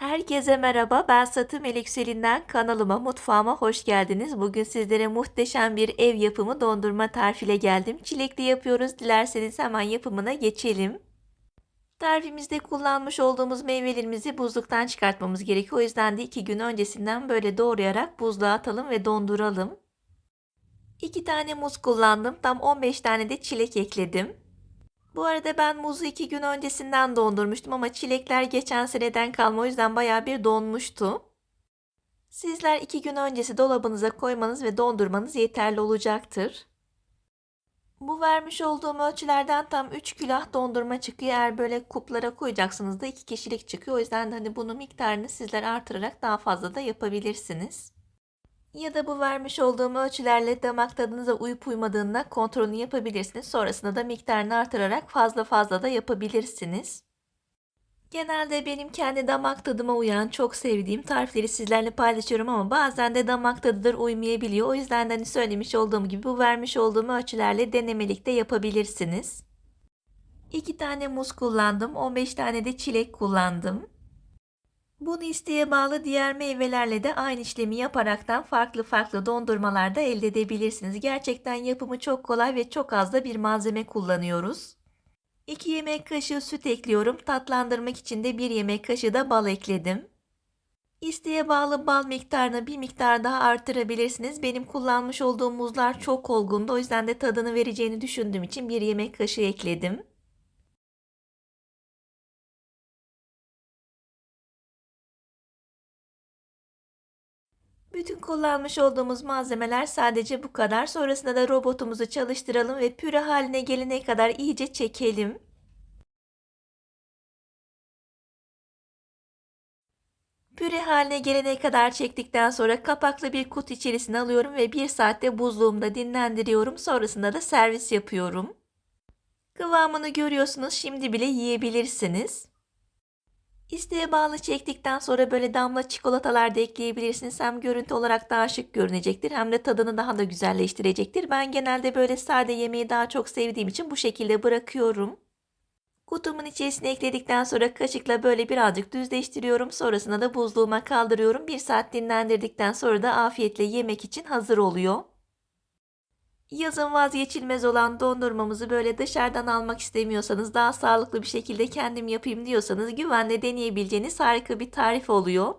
Herkese merhaba. Ben Satı Melekselinden kanalıma, mutfağıma hoş geldiniz. Bugün sizlere muhteşem bir ev yapımı dondurma tarifiyle geldim. Çilekli yapıyoruz. Dilerseniz hemen yapımına geçelim. Tarifimizde kullanmış olduğumuz meyvelerimizi buzluktan çıkartmamız gerekiyor. O yüzden de 2 gün öncesinden böyle doğrayarak buzluğa atalım ve donduralım. 2 tane muz kullandım. Tam 15 tane de çilek ekledim. Bu arada ben muzu 2 gün öncesinden dondurmuştum ama çilekler geçen seneden kalma o yüzden baya bir donmuştu. Sizler 2 gün öncesi dolabınıza koymanız ve dondurmanız yeterli olacaktır. Bu vermiş olduğum ölçülerden tam 3 külah dondurma çıkıyor. Eğer böyle kuplara koyacaksınız da 2 kişilik çıkıyor. O yüzden de hani bunun miktarını sizler artırarak daha fazla da yapabilirsiniz. Ya da bu vermiş olduğum ölçülerle damak tadınıza uyup uymadığında kontrolünü yapabilirsiniz. Sonrasında da miktarını artırarak fazla fazla da yapabilirsiniz. Genelde benim kendi damak tadıma uyan çok sevdiğim tarifleri sizlerle paylaşıyorum ama bazen de damak tadıdır uymayabiliyor. O yüzden de hani söylemiş olduğum gibi bu vermiş olduğum ölçülerle denemelikte yapabilirsiniz. 2 tane muz kullandım, 15 tane de çilek kullandım. Bunu isteğe bağlı diğer meyvelerle de aynı işlemi yaparaktan farklı farklı dondurmalarda elde edebilirsiniz. Gerçekten yapımı çok kolay ve çok az da bir malzeme kullanıyoruz. 2 yemek kaşığı süt ekliyorum. Tatlandırmak için de 1 yemek kaşığı da bal ekledim. İsteğe bağlı bal miktarını bir miktar daha artırabilirsiniz. Benim kullanmış olduğum muzlar çok olgundu. O yüzden de tadını vereceğini düşündüğüm için 1 yemek kaşığı ekledim. Bütün kullanmış olduğumuz malzemeler sadece bu kadar. Sonrasında da robotumuzu çalıştıralım ve püre haline gelene kadar iyice çekelim. Püre haline gelene kadar çektikten sonra kapaklı bir kutu içerisine alıyorum ve bir saatte buzluğumda dinlendiriyorum. Sonrasında da servis yapıyorum. Kıvamını görüyorsunuz. Şimdi bile yiyebilirsiniz. İsteğe bağlı çektikten sonra böyle damla çikolatalar da ekleyebilirsiniz. Hem görüntü olarak daha şık görünecektir hem de tadını daha da güzelleştirecektir. Ben genelde böyle sade yemeği daha çok sevdiğim için bu şekilde bırakıyorum. Kutumun içerisine ekledikten sonra kaşıkla böyle birazcık düzleştiriyorum. Sonrasında da buzluğuma kaldırıyorum. Bir saat dinlendirdikten sonra da afiyetle yemek için hazır oluyor. Yazın vazgeçilmez olan dondurmamızı böyle dışarıdan almak istemiyorsanız daha sağlıklı bir şekilde kendim yapayım diyorsanız güvenle deneyebileceğiniz harika bir tarif oluyor.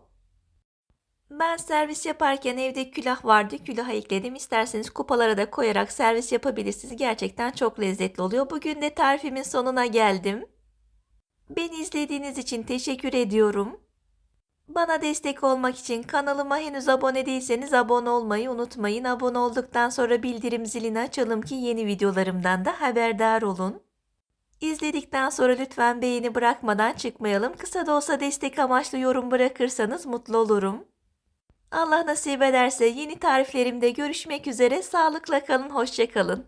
Ben servis yaparken evde külah vardı. Külaha ekledim. İsterseniz kupalara da koyarak servis yapabilirsiniz. Gerçekten çok lezzetli oluyor. Bugün de tarifimin sonuna geldim. Beni izlediğiniz için teşekkür ediyorum. Bana destek olmak için kanalıma henüz abone değilseniz abone olmayı unutmayın. Abone olduktan sonra bildirim zilini açalım ki yeni videolarımdan da haberdar olun. İzledikten sonra lütfen beğeni bırakmadan çıkmayalım. Kısa da olsa destek amaçlı yorum bırakırsanız mutlu olurum. Allah nasip ederse yeni tariflerimde görüşmek üzere. Sağlıkla kalın, hoşçakalın.